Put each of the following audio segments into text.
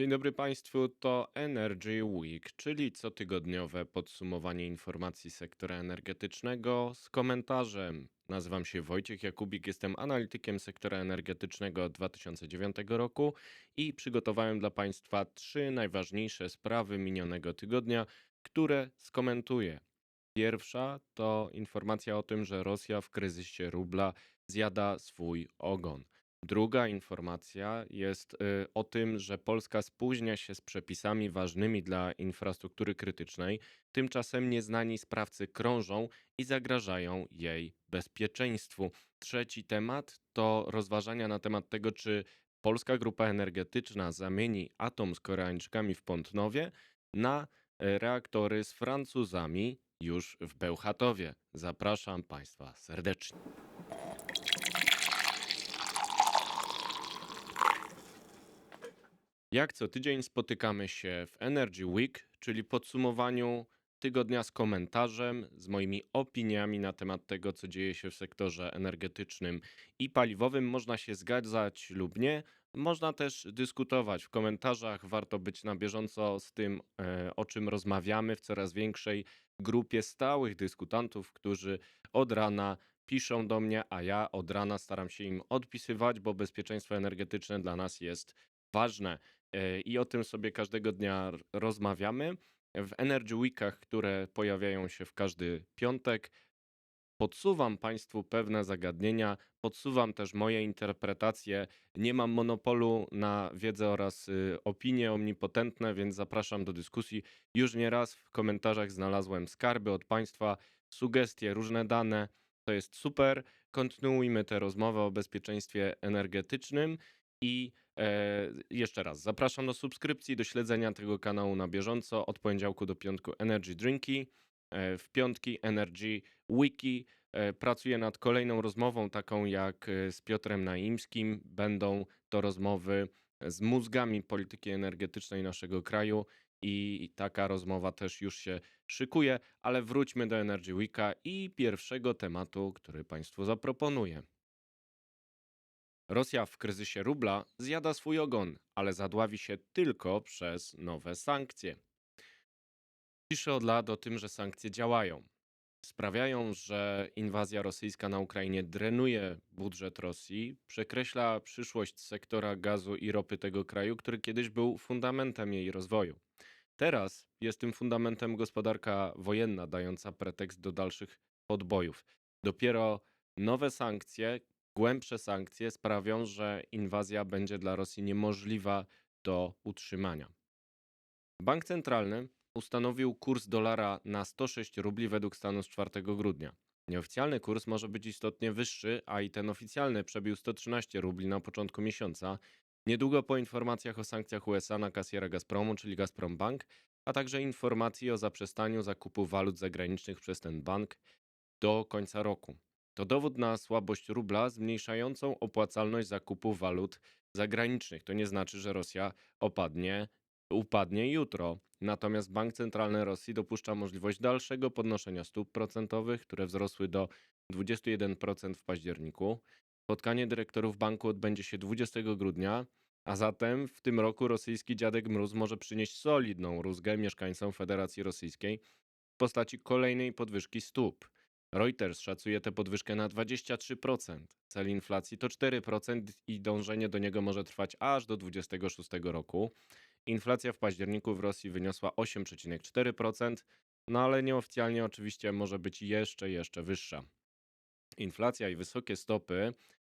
Dzień dobry Państwu, to Energy Week, czyli cotygodniowe podsumowanie informacji sektora energetycznego z komentarzem. Nazywam się Wojciech Jakubik, jestem analitykiem sektora energetycznego od 2009 roku i przygotowałem dla Państwa trzy najważniejsze sprawy minionego tygodnia, które skomentuję. Pierwsza to informacja o tym, że Rosja w kryzysie rubla zjada swój ogon. Druga informacja jest y, o tym, że Polska spóźnia się z przepisami ważnymi dla infrastruktury krytycznej. Tymczasem nieznani sprawcy krążą i zagrażają jej bezpieczeństwu. Trzeci temat to rozważania na temat tego, czy polska grupa energetyczna zamieni atom z Koreańczykami w Pątnowie na e, reaktory z Francuzami już w Bełchatowie. Zapraszam Państwa serdecznie. Jak co tydzień spotykamy się w Energy Week, czyli podsumowaniu tygodnia z komentarzem, z moimi opiniami na temat tego, co dzieje się w sektorze energetycznym i paliwowym. Można się zgadzać lub nie. Można też dyskutować w komentarzach. Warto być na bieżąco z tym, e, o czym rozmawiamy w coraz większej grupie stałych dyskutantów, którzy od rana piszą do mnie, a ja od rana staram się im odpisywać, bo bezpieczeństwo energetyczne dla nas jest ważne. E, i o tym sobie każdego dnia rozmawiamy. W Energy Weekach, które pojawiają się w każdy piątek, podsuwam Państwu pewne zagadnienia, podsuwam też moje interpretacje. Nie mam monopolu na wiedzę oraz y, opinie omnipotentne, więc zapraszam do dyskusji. Już nieraz w komentarzach znalazłem skarby od Państwa, sugestie, różne dane. To jest super. Kontynuujmy tę rozmowę o bezpieczeństwie energetycznym. I e, jeszcze raz zapraszam do subskrypcji, do śledzenia tego kanału na bieżąco od poniedziałku do piątku Energy Drinki. E, w piątki Energy Wiki e, pracuję nad kolejną rozmową, taką jak e, z Piotrem Naimskim. Będą to rozmowy z mózgami polityki energetycznej naszego kraju i taka rozmowa też już się szykuje, ale wróćmy do Energy Weeka i pierwszego tematu, który Państwu zaproponuję. Rosja w kryzysie rubla zjada swój ogon, ale zadławi się tylko przez nowe sankcje. Pisze od lat o tym, że sankcje działają. Sprawiają, że inwazja rosyjska na Ukrainie drenuje budżet Rosji, przekreśla przyszłość sektora gazu i ropy tego kraju, który kiedyś był fundamentem jej rozwoju. Teraz jest tym fundamentem gospodarka wojenna, dająca pretekst do dalszych podbojów. Dopiero nowe sankcje, Głębsze sankcje sprawią, że inwazja będzie dla Rosji niemożliwa do utrzymania. Bank centralny ustanowił kurs dolara na 106 rubli według stanu z 4 grudnia. Nieoficjalny kurs może być istotnie wyższy, a i ten oficjalny przebił 113 rubli na początku miesiąca. Niedługo po informacjach o sankcjach USA na kasjera Gazpromu, czyli Gazprom Bank, a także informacji o zaprzestaniu zakupu walut zagranicznych przez ten bank do końca roku. To dowód na słabość rubla zmniejszającą opłacalność zakupu walut zagranicznych. To nie znaczy, że Rosja opadnie, upadnie jutro. Natomiast Bank Centralny Rosji dopuszcza możliwość dalszego podnoszenia stóp procentowych, które wzrosły do 21% w październiku. Spotkanie dyrektorów banku odbędzie się 20 grudnia, a zatem w tym roku rosyjski dziadek mróz może przynieść solidną rózgę mieszkańcom Federacji Rosyjskiej w postaci kolejnej podwyżki stóp. Reuters szacuje tę podwyżkę na 23%. Cel inflacji to 4% i dążenie do niego może trwać aż do 2026 roku. Inflacja w październiku w Rosji wyniosła 8,4%, no ale nieoficjalnie oczywiście może być jeszcze, jeszcze wyższa. Inflacja i wysokie stopy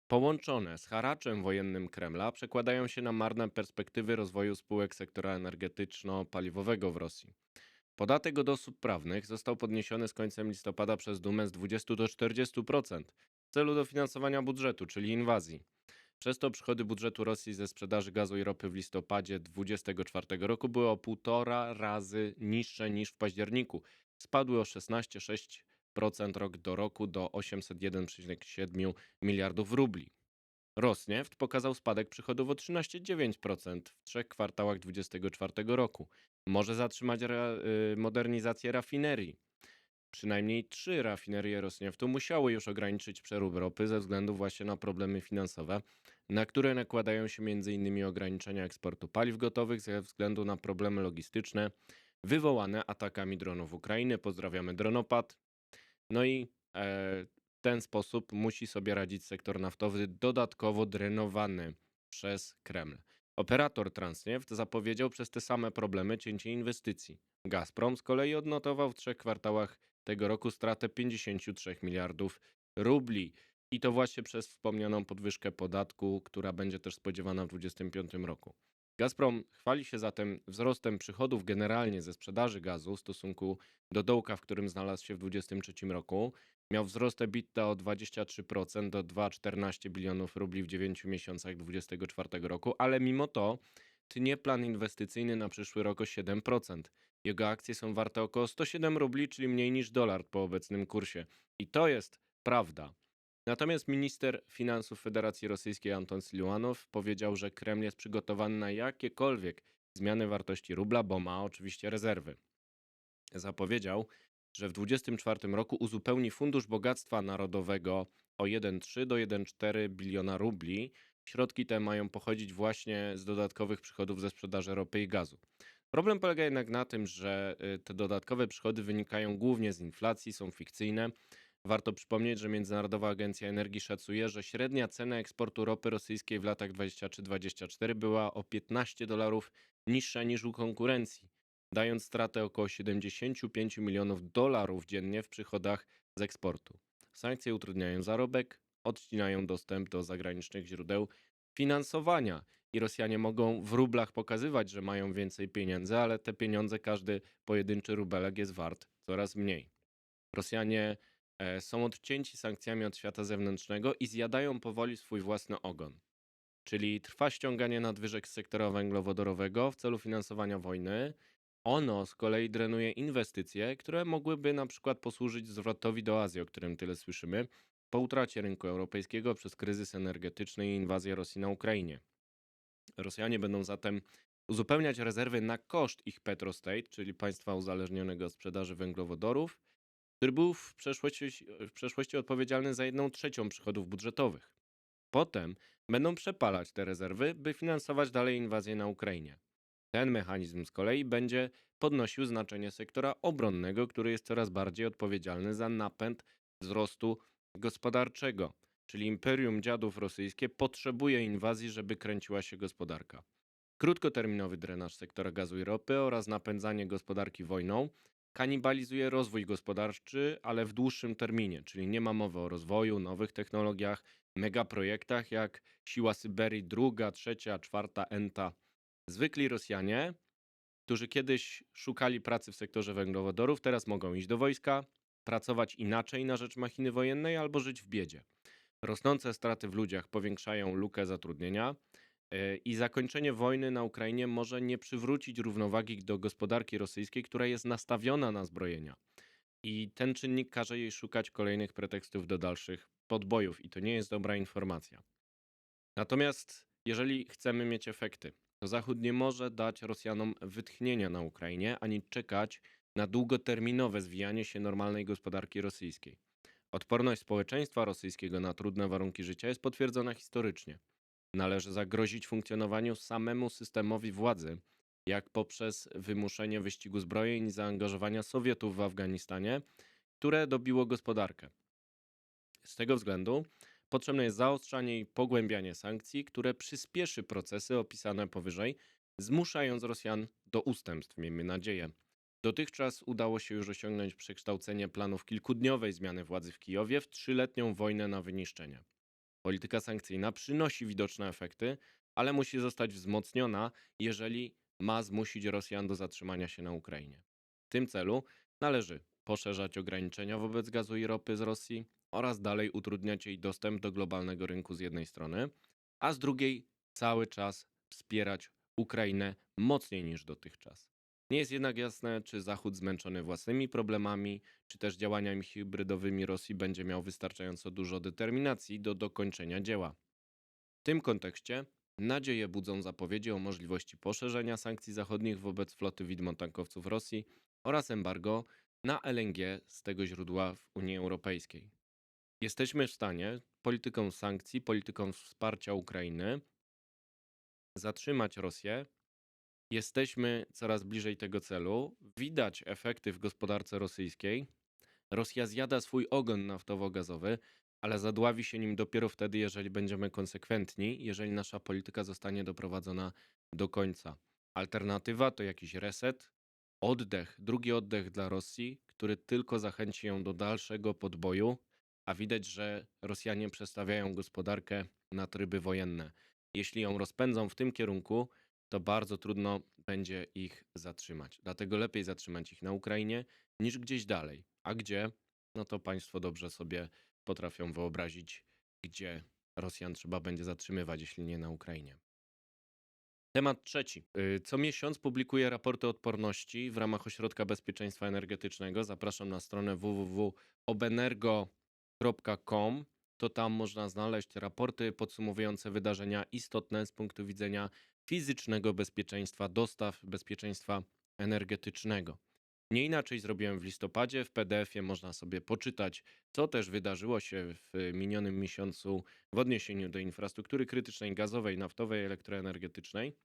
połączone z haraczem wojennym Kremla przekładają się na marne perspektywy rozwoju spółek sektora energetyczno-paliwowego w Rosji. Podatek od osób prawnych został podniesiony z końcem listopada przez Dumę z 20 do 40% w celu dofinansowania budżetu, czyli inwazji. Przez to przychody budżetu Rosji ze sprzedaży gazu i ropy w listopadzie 2024 roku były o półtora razy niższe niż w październiku. Spadły o 16,6% rok do roku do 801,7 miliardów rubli. Rosneft pokazał spadek przychodów o 13,9% w trzech kwartałach 2024 roku. Może zatrzymać re, y, modernizację rafinerii. Przynajmniej trzy rafinerie Rosnieftu musiały już ograniczyć przerób ropy ze względu właśnie na problemy finansowe, na które nakładają się m.in. ograniczenia eksportu paliw gotowych ze względu na problemy logistyczne wywołane atakami dronów Ukrainy. Pozdrawiamy dronopad. No i e, ten sposób musi sobie radzić sektor naftowy dodatkowo drenowany przez Kreml. Operator Transneft zapowiedział przez te same problemy cięcie inwestycji. Gazprom z kolei odnotował w trzech kwartałach tego roku stratę 53 miliardów rubli. I to właśnie przez wspomnianą podwyżkę podatku, która będzie też spodziewana w 2025 roku. Gazprom chwali się zatem wzrostem przychodów generalnie ze sprzedaży gazu w stosunku do dołka, w którym znalazł się w 2023 roku. Miał wzrost EBITDA o 23% do 2,14 bilionów rubli w 9 miesiącach 2024 roku, ale mimo to tnie plan inwestycyjny na przyszły rok o 7%. Jego akcje są warte około 107 rubli, czyli mniej niż dolar po obecnym kursie. I to jest prawda. Natomiast minister finansów Federacji Rosyjskiej Anton Siluanow powiedział, że Kreml jest przygotowany na jakiekolwiek zmiany wartości rubla, bo ma oczywiście rezerwy. Zapowiedział, że w 2024 roku uzupełni Fundusz Bogactwa Narodowego o 1,3 do 1,4 biliona rubli. Środki te mają pochodzić właśnie z dodatkowych przychodów ze sprzedaży ropy i gazu. Problem polega jednak na tym, że y, te dodatkowe przychody wynikają głównie z inflacji, są fikcyjne. Warto przypomnieć, że Międzynarodowa Agencja Energii szacuje, że średnia cena eksportu ropy rosyjskiej w latach 23-24 była o 15 dolarów niższa niż u konkurencji, dając stratę około 75 milionów dolarów dziennie w przychodach z eksportu. Sankcje utrudniają zarobek, odcinają dostęp do zagranicznych źródeł finansowania i Rosjanie mogą w rublach pokazywać, że mają więcej pieniędzy, ale te pieniądze każdy pojedynczy rubelek jest wart coraz mniej. Rosjanie e, są odcięci sankcjami od świata zewnętrznego i zjadają powoli swój własny ogon. Czyli trwa ściąganie nadwyżek z sektora węglowodorowego w celu finansowania wojny. Ono z kolei drenuje inwestycje, które mogłyby na przykład posłużyć zwrotowi do Azji, o którym tyle słyszymy, po utracie rynku europejskiego przez kryzys energetyczny i inwazję Rosji na Ukrainie. Rosjanie będą zatem uzupełniać rezerwy na koszt ich Petrostate, czyli państwa uzależnionego od sprzedaży węglowodorów, który był w przeszłości, w przeszłości odpowiedzialny za jedną trzecią przychodów budżetowych. Potem będą przepalać te rezerwy, by finansować dalej inwazję na Ukrainie. Ten mechanizm z kolei będzie podnosił znaczenie sektora obronnego, który jest coraz bardziej odpowiedzialny za napęd wzrostu gospodarczego czyli imperium dziadów rosyjskie, potrzebuje inwazji, żeby kręciła się gospodarka. Krótkoterminowy drenaż sektora gazu i ropy oraz napędzanie gospodarki wojną kanibalizuje rozwój gospodarczy, ale w dłuższym terminie, czyli nie ma mowy o rozwoju, nowych technologiach, megaprojektach jak Siła Syberii druga, trzecia, czwarta, enta. Zwykli Rosjanie, którzy kiedyś szukali pracy w sektorze węglowodorów, teraz mogą iść do wojska, pracować inaczej na rzecz machiny wojennej albo żyć w biedzie. Rosnące straty w ludziach powiększają lukę zatrudnienia e, i zakończenie wojny na Ukrainie może nie przywrócić równowagi do gospodarki rosyjskiej, która jest nastawiona na zbrojenia. I ten czynnik każe jej szukać kolejnych pretekstów do dalszych podbojów, i to nie jest dobra informacja. Natomiast jeżeli chcemy mieć efekty, Zachód nie może dać Rosjanom wytchnienia na Ukrainie, ani czekać na długoterminowe zwijanie się normalnej gospodarki rosyjskiej. Odporność społeczeństwa rosyjskiego na trudne warunki życia jest potwierdzona historycznie. Należy zagrozić funkcjonowaniu samemu systemowi władzy, jak poprzez wymuszenie wyścigu zbrojeń i zaangażowania Sowietów w Afganistanie, które dobiło gospodarkę. Z tego względu potrzebne jest zaostrzanie i pogłębianie sankcji, które przyspieszy procesy opisane powyżej, zmuszając Rosjan do ustępstw, miejmy nadzieję. Dotychczas udało się już osiągnąć przekształcenie planów kilkudniowej zmiany władzy w Kijowie w trzyletnią wojnę na wyniszczenie. Polityka sankcyjna przynosi widoczne efekty, ale musi zostać wzmocniona, jeżeli ma zmusić Rosjan do zatrzymania się na Ukrainie. W tym celu należy poszerzać ograniczenia wobec gazu i ropy z Rosji oraz dalej utrudniać jej dostęp do globalnego rynku z jednej strony, a z drugiej cały czas wspierać Ukrainę mocniej niż dotychczas. Nie jest jednak jasne, czy Zachód zmęczony własnymi problemami, czy też działaniami hybrydowymi Rosji będzie miał wystarczająco dużo determinacji do dokończenia dzieła. W tym kontekście nadzieję budzą zapowiedzi o możliwości poszerzenia sankcji zachodnich wobec floty widmo tankowców Rosji oraz embargo na LNG z tego źródła w Unii Europejskiej. Jesteśmy w stanie polityką sankcji, polityką wsparcia Ukrainy zatrzymać Rosję. Jesteśmy coraz bliżej tego celu. Widać efekty w gospodarce rosyjskiej. Rosja zjada swój ogon naftowo-gazowy, ale zadławi się nim dopiero wtedy, jeżeli będziemy konsekwentni, jeżeli nasza polityka zostanie doprowadzona do końca. Alternatywa to jakiś reset, oddech, drugi oddech dla Rosji, który tylko zachęci ją do dalszego podboju, a widać, że Rosjanie przestawiają gospodarkę na tryby wojenne. Jeśli ją rozpędzą w tym kierunku, to bardzo trudno będzie ich zatrzymać. Dlatego lepiej zatrzymać ich na Ukrainie niż gdzieś dalej. A gdzie? No to Państwo dobrze sobie potrafią wyobrazić, gdzie Rosjan trzeba będzie zatrzymywać, jeśli nie na Ukrainie. Temat trzeci. Y, Co miesiąc publikuję raporty odporności w ramach Ośrodka Bezpieczeństwa Energetycznego. Zapraszam na stronę www.obenergo.com. To tam można znaleźć raporty podsumowujące wydarzenia istotne z punktu widzenia fizycznego bezpieczeństwa dostaw, bezpieczeństwa energetycznego. Nie inaczej zrobiłem w listopadzie. W PDF-ie można sobie poczytać, co też wydarzyło się w minionym miesiącu w odniesieniu do infrastruktury krytycznej, gazowej, naftowej, elektroenergetycznej.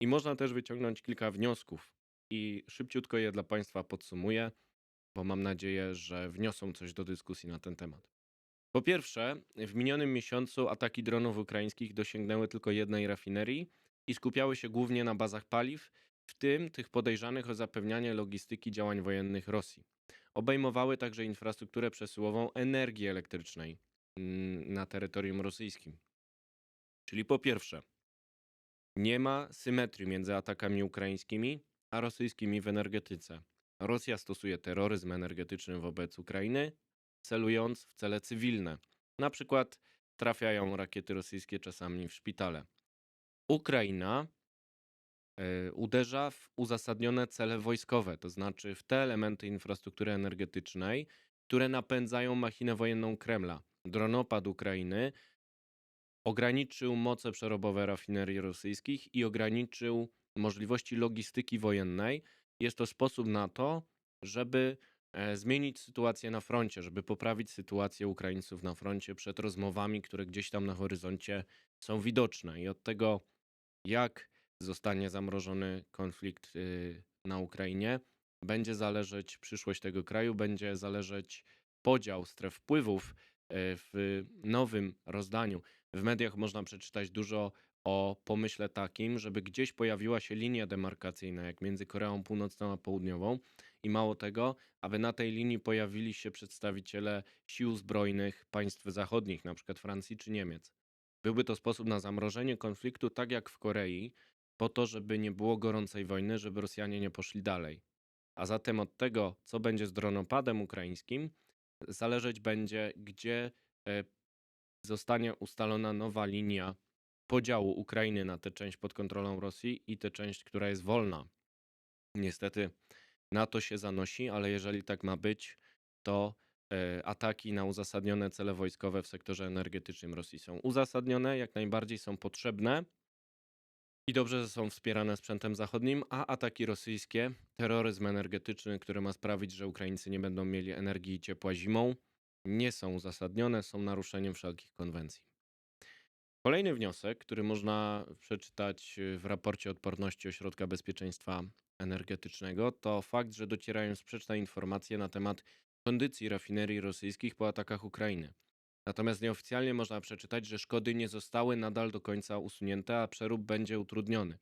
I można też wyciągnąć kilka wniosków. I szybciutko je dla Państwa podsumuję, bo mam nadzieję, że wniosą coś do dyskusji na ten temat. Po pierwsze, w minionym miesiącu ataki dronów ukraińskich dosięgnęły tylko jednej rafinerii i skupiały się głównie na bazach paliw, w tym tych podejrzanych o zapewnianie logistyki działań wojennych Rosji. Obejmowały także infrastrukturę przesyłową energii elektrycznej mm, na terytorium rosyjskim. Czyli po pierwsze, nie ma symetrii między atakami ukraińskimi a rosyjskimi w energetyce. Rosja stosuje terroryzm energetyczny wobec Ukrainy, celując w cele cywilne. Na przykład trafiają rakiety rosyjskie czasami w szpitale. Ukraina e, uderza w uzasadnione cele wojskowe, to znaczy w te elementy infrastruktury energetycznej, które napędzają machinę wojenną Kremla. Dronopad Ukrainy ograniczył moce przerobowe rafinerii rosyjskich i ograniczył możliwości logistyki wojennej. Jest to sposób na to, żeby zmienić sytuację na froncie, żeby poprawić sytuację Ukraińców na froncie przed rozmowami, które gdzieś tam na horyzoncie są widoczne. I od tego, jak zostanie zamrożony konflikt y, na Ukrainie, będzie zależeć przyszłość tego kraju, będzie zależeć podział stref wpływów e, w nowym rozdaniu. W mediach można przeczytać dużo o pomyśle takim, żeby gdzieś pojawiła się linia demarkacyjna, jak między Koreą Północną a Południową. I mało tego, aby na tej linii pojawili się przedstawiciele sił zbrojnych państw zachodnich, przykład Francji czy Niemiec. Byłby to sposób na zamrożenie konfliktu, tak jak w Korei, po to, żeby nie było gorącej wojny, żeby Rosjanie nie poszli dalej. A zatem od tego, co będzie z dronopadem ukraińskim, zależeć będzie, gdzie e, zostanie ustalona nowa linia podziału Ukrainy na tę część pod kontrolą Rosji i tę część, która jest wolna. Niestety na to się zanosi, ale jeżeli tak ma być, to e, ataki na uzasadnione cele wojskowe w sektorze energetycznym Rosji są uzasadnione, jak najbardziej są potrzebne i dobrze, że są wspierane sprzętem zachodnim, a ataki rosyjskie, terroryzm energetyczny, który ma sprawić, że Ukraińcy nie będą mieli energii i ciepła zimą, nie są uzasadnione, są naruszeniem wszelkich konwencji. Kolejny wniosek, który można przeczytać w raporcie odporności Ośrodka Bezpieczeństwa Energetycznego, to fakt, że docierają sprzeczne informacje na temat kondycji rafinerii rosyjskich po atakach Ukrainy. Natomiast nieoficjalnie można przeczytać, że szkody nie zostały nadal do końca usunięte, a przerób będzie utrudniony.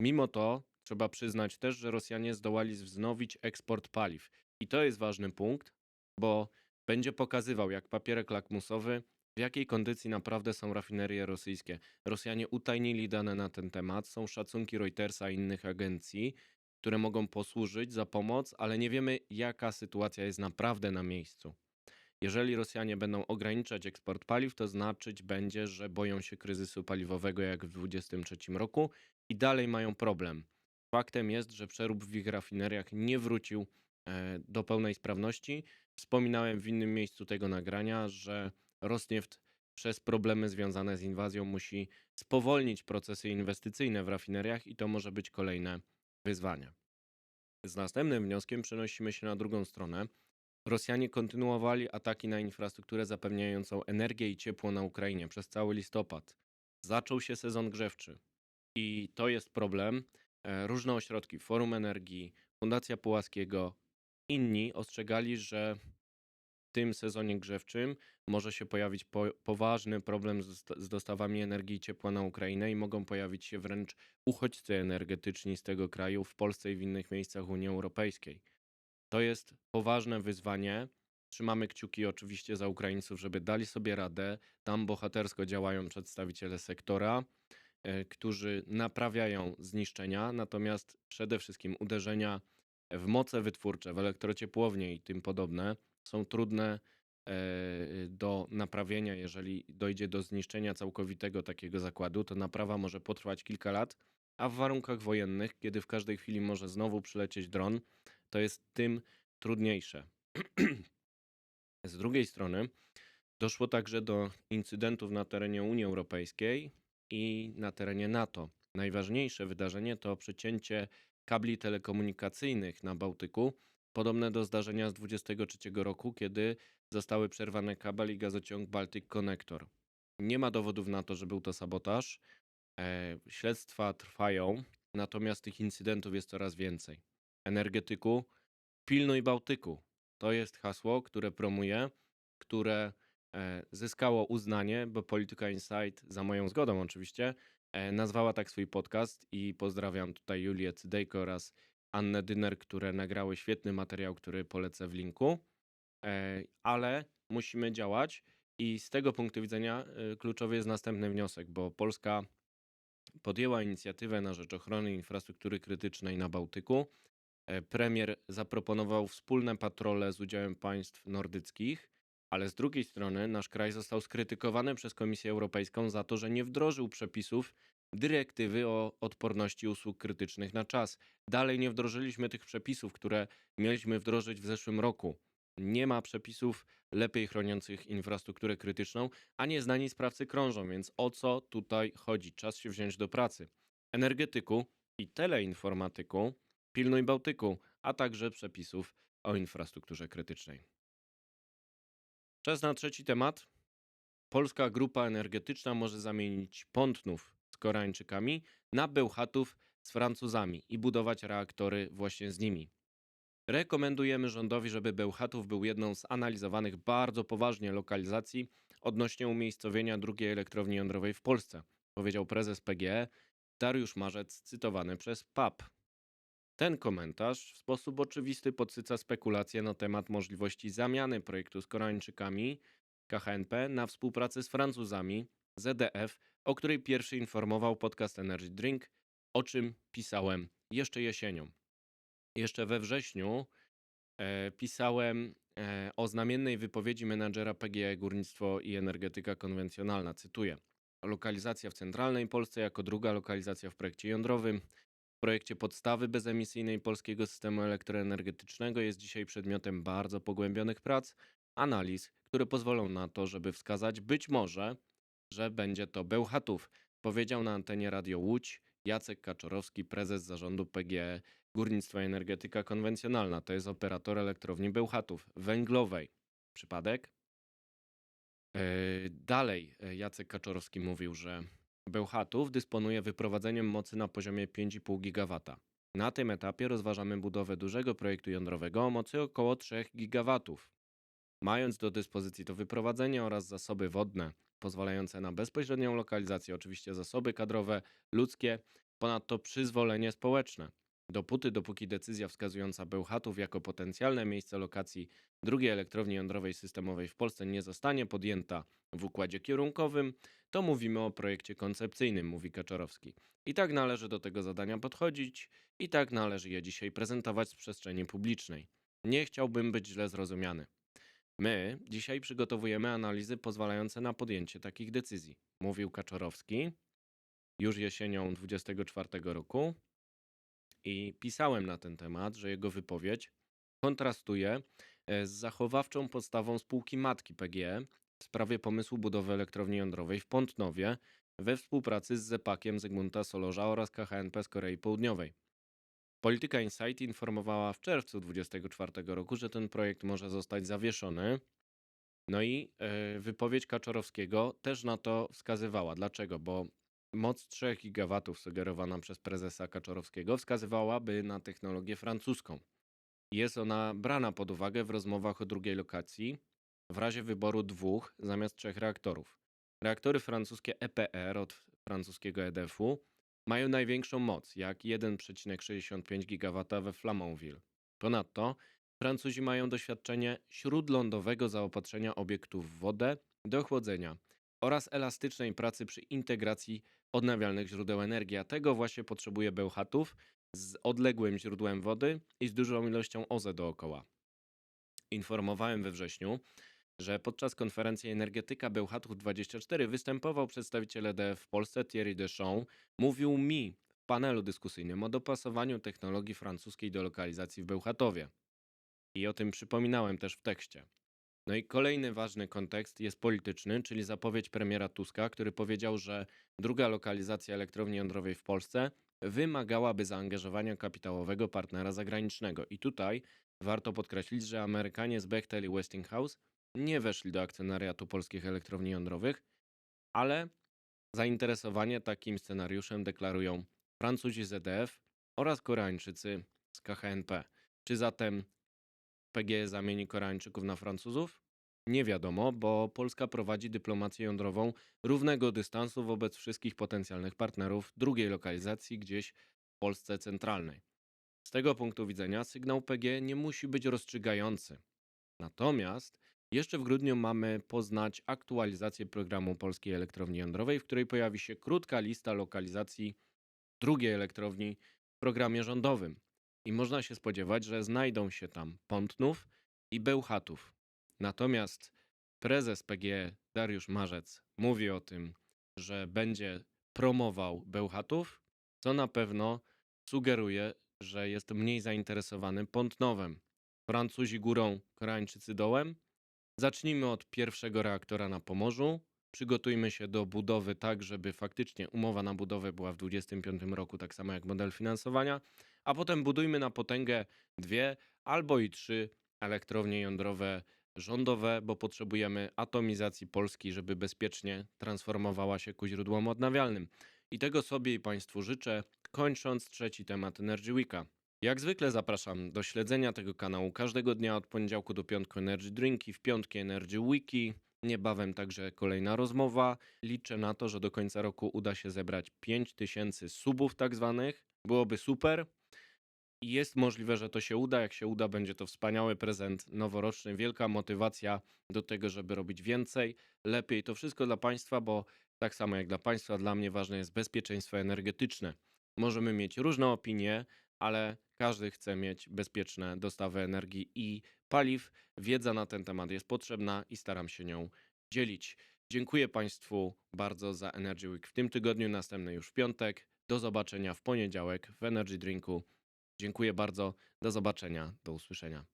Mimo to trzeba przyznać też, że Rosjanie zdołali wznowić eksport paliw. I to jest ważny punkt, bo będzie pokazywał, jak papierek lakmusowy, w jakiej kondycji naprawdę są rafinerie rosyjskie. Rosjanie utajnili dane na ten temat. Są szacunki Reutersa i innych agencji, które mogą posłużyć za pomoc, ale nie wiemy, jaka sytuacja jest naprawdę na miejscu. Jeżeli Rosjanie będą ograniczać eksport paliw, to znaczyć będzie, że boją się kryzysu paliwowego jak w 2023 roku i dalej mają problem. Faktem jest, że przerób w ich rafineriach nie wrócił e, do pełnej sprawności. Wspominałem w innym miejscu tego nagrania, że Rosnieft przez problemy związane z inwazją musi spowolnić procesy inwestycyjne w rafineriach i to może być kolejne wyzwanie. Z następnym wnioskiem przenosimy się na drugą stronę. Rosjanie kontynuowali ataki na infrastrukturę zapewniającą energię i ciepło na Ukrainie przez cały listopad. Zaczął się sezon grzewczy i to jest problem. E, Różne ośrodki, Forum Energii, Fundacja Pułaskiego, inni ostrzegali, że tym sezonie grzewczym może się pojawić po, poważny problem z, z dostawami energii i ciepła na Ukrainę i mogą pojawić się wręcz uchodźcy energetyczni z tego kraju w Polsce i w innych miejscach Unii Europejskiej. To jest poważne wyzwanie. Trzymamy kciuki oczywiście za Ukraińców, żeby dali sobie radę. Tam bohatersko działają przedstawiciele sektora, e, którzy naprawiają zniszczenia, natomiast przede wszystkim uderzenia w moce wytwórcze, w elektrociepłownie i tym podobne są trudne e, do naprawienia. Jeżeli dojdzie do zniszczenia całkowitego takiego zakładu, to naprawa może potrwać kilka lat, a w warunkach wojennych, kiedy w każdej chwili może znowu przylecieć dron, to jest tym trudniejsze. Z drugiej strony doszło także do incydentów na terenie Unii Europejskiej i na terenie NATO. Najważniejsze wydarzenie to przecięcie kabli telekomunikacyjnych na Bałtyku, podobne do zdarzenia z 23 roku, kiedy zostały przerwane kabel i gazociąg Baltic Connector. Nie ma dowodów na to, że był to sabotaż. E, śledztwa trwają, natomiast tych incydentów jest coraz więcej. Energetyku, pilnuj Bałtyku. To jest hasło, które promuję, które e, zyskało uznanie, bo Polityka Insight, za moją zgodą oczywiście, e, nazwała tak swój podcast i pozdrawiam tutaj Julię Cydejko oraz Annę Dyner, które nagrały świetny materiał, który polecę w linku. E, Ale musimy działać i z tego punktu widzenia e, kluczowy jest następny wniosek, bo Polska podjęła inicjatywę na rzecz ochrony infrastruktury krytycznej na Bałtyku. E, Premier zaproponował wspólne patrole z udziałem państw nordyckich, ale z drugiej strony nasz kraj został skrytykowany przez Komisję Europejską za to, że nie wdrożył przepisów dyrektywy o odporności usług krytycznych na czas. Dalej nie wdrożyliśmy tych przepisów, które mieliśmy wdrożyć w zeszłym roku. Nie ma przepisów lepiej chroniących infrastrukturę krytyczną, a nieznani sprawcy krążą, więc o co tutaj chodzi? Czas się wziąć do pracy. Energetyku i teleinformatyku pilnuj Bałtyku, a także przepisów o infrastrukturze krytycznej. Czas na trzeci temat. Polska grupa energetyczna może zamienić Pątnów Koreańczykami na Bełchatów z Francuzami i budować reaktory właśnie z nimi. Rekomendujemy rządowi, żeby Bełchatów był jedną z analizowanych bardzo poważnie lokalizacji odnośnie umiejscowienia drugiej elektrowni jądrowej w Polsce, powiedział prezes PGE Dariusz Marzec, cytowany przez PAP. Ten komentarz w sposób oczywisty podsyca spekulacje na temat możliwości zamiany projektu z Koreańczykami KHNP na współpracę z Francuzami ZDF, o której pierwszy informował podcast Energy Drink, o czym pisałem jeszcze jesienią. Jeszcze we wrześniu e, pisałem e, o znamiennej wypowiedzi menadżera PGE Górnictwo i Energetyka Konwencjonalna. Cytuję. Lokalizacja w centralnej Polsce jako druga lokalizacja w projekcie jądrowym. W projekcie podstawy bezemisyjnej polskiego systemu elektroenergetycznego jest dzisiaj przedmiotem bardzo pogłębionych prac, analiz, które pozwolą na to, żeby wskazać być może, że będzie to Bełchatów, powiedział na antenie Radio Łódź Jacek Kaczorowski, prezes zarządu PGE Górnictwo i Energetyka Konwencjonalna. To jest operator elektrowni Bełchatów węglowej. Przypadek? Yy, Dalej e, Jacek Kaczorowski mówił, że Bełchatów dysponuje wyprowadzeniem mocy na poziomie 5,5 GW. Na tym etapie rozważamy budowę dużego projektu jądrowego o mocy około 3 GW. Mając do dyspozycji to wyprowadzenie oraz zasoby wodne pozwalające na bezpośrednią lokalizację, oczywiście zasoby kadrowe, ludzkie, ponadto przyzwolenie społeczne. Dopóty, dopóki decyzja wskazująca Bełchatów jako potencjalne miejsce lokacji drugiej elektrowni jądrowej systemowej w Polsce nie zostanie podjęta w układzie kierunkowym, to mówimy o projekcie koncepcyjnym, mówi Kaczorowski. I tak należy do tego zadania podchodzić, i tak należy je dzisiaj prezentować w przestrzeni publicznej. Nie chciałbym być źle zrozumiany. My dzisiaj przygotowujemy analizy pozwalające na podjęcie takich decyzji, mówił Kaczorowski już jesienią 24 roku i pisałem na ten temat, że jego wypowiedź kontrastuje e, z zachowawczą postawą spółki matki PGE w sprawie pomysłu budowy elektrowni jądrowej w Pątnowie we współpracy z Zepakiem Zygmunta Solorza oraz KHNP z Korei Południowej. Polityka Insight informowała w czerwcu 2024 roku, że ten projekt może zostać zawieszony. No i e, wypowiedź Kaczorowskiego też na to wskazywała. Dlaczego? Bo moc 3 gigawatów sugerowana przez prezesa Kaczorowskiego wskazywałaby na technologię francuską. Jest ona brana pod uwagę w rozmowach o drugiej lokacji w razie wyboru dwóch zamiast trzech reaktorów. Reaktory francuskie EPR od francuskiego EDF-u mają największą moc, jak 1,65 GW we Flamanville. Ponadto Francuzi mają doświadczenie śródlądowego zaopatrzenia obiektów w wodę do chłodzenia oraz elastycznej pracy przy integracji odnawialnych źródeł energii, a tego właśnie potrzebuje Bełchatów z odległym źródłem wody i z dużą ilością OZE dookoła. Informowałem we wrześniu, że podczas konferencji Energetyka Bełchatów 24 występował przedstawiciel EDF w Polsce Thierry Deschamps. Mówił mi w panelu dyskusyjnym o dopasowaniu technologii francuskiej do lokalizacji w Bełchatowie. I o tym przypominałem też w tekście. No i kolejny ważny kontekst jest polityczny, czyli zapowiedź premiera Tuska, który powiedział, że druga lokalizacja elektrowni jądrowej w Polsce wymagałaby zaangażowania kapitałowego partnera zagranicznego. I tutaj warto podkreślić, że Amerykanie z Bechtel i Westinghouse nie weszli do akcjonariatu polskich elektrowni jądrowych, ale zainteresowanie takim scenariuszem deklarują Francuzi z EDF oraz Koreańczycy z KHNP. Czy zatem PGE zamieni Koreańczyków na Francuzów? Nie wiadomo, bo Polska prowadzi dyplomację jądrową równego dystansu wobec wszystkich potencjalnych partnerów drugiej lokalizacji gdzieś w Polsce centralnej. Z tego punktu widzenia sygnał PGE nie musi być rozstrzygający. Natomiast jeszcze w grudniu mamy poznać aktualizację programu Polskiej Elektrowni Jądrowej, w której pojawi się krótka lista lokalizacji drugiej elektrowni w programie rządowym. I można się spodziewać, że znajdą się tam Pątnów i Bełchatów. Natomiast prezes PGE Dariusz Marzec mówi o tym, że będzie promował Bełchatów, co na pewno sugeruje, że jest mniej zainteresowany Pątnowem. Francuzi górą, Koreańczycy dołem. Zacznijmy od pierwszego reaktora na Pomorzu. Przygotujmy się do budowy tak, żeby faktycznie umowa na budowę była w 2025 roku, tak samo jak model finansowania, a potem budujmy na potęgę dwie albo i trzy elektrownie jądrowe rządowe, bo potrzebujemy atomizacji Polski, żeby bezpiecznie transformowała się ku źródłom odnawialnym. I tego sobie i Państwu życzę, kończąc trzeci temat Energy Weeka. Jak zwykle zapraszam do śledzenia tego kanału każdego dnia od poniedziałku do piątku Energy Drinki, w piątki Energy Wiki. Niebawem także kolejna rozmowa. Liczę na to, że do końca roku uda się zebrać 5000 subów tak zwanych. Byłoby super. Jest możliwe, że to się uda. Jak się uda, będzie to wspaniały prezent noworoczny, wielka motywacja do tego, żeby robić więcej, lepiej. To wszystko dla Państwa, bo tak samo jak dla Państwa, dla mnie ważne jest bezpieczeństwo energetyczne. Możemy mieć różne opinie, ale każdy chce mieć bezpieczne dostawy energii i paliw. Wiedza na ten temat jest potrzebna i staram się nią dzielić. Dziękuję Państwu bardzo za Energy Week w tym tygodniu, następny już w piątek. Do zobaczenia w poniedziałek w Energy Drinku. Dziękuję bardzo. Do zobaczenia. Do usłyszenia.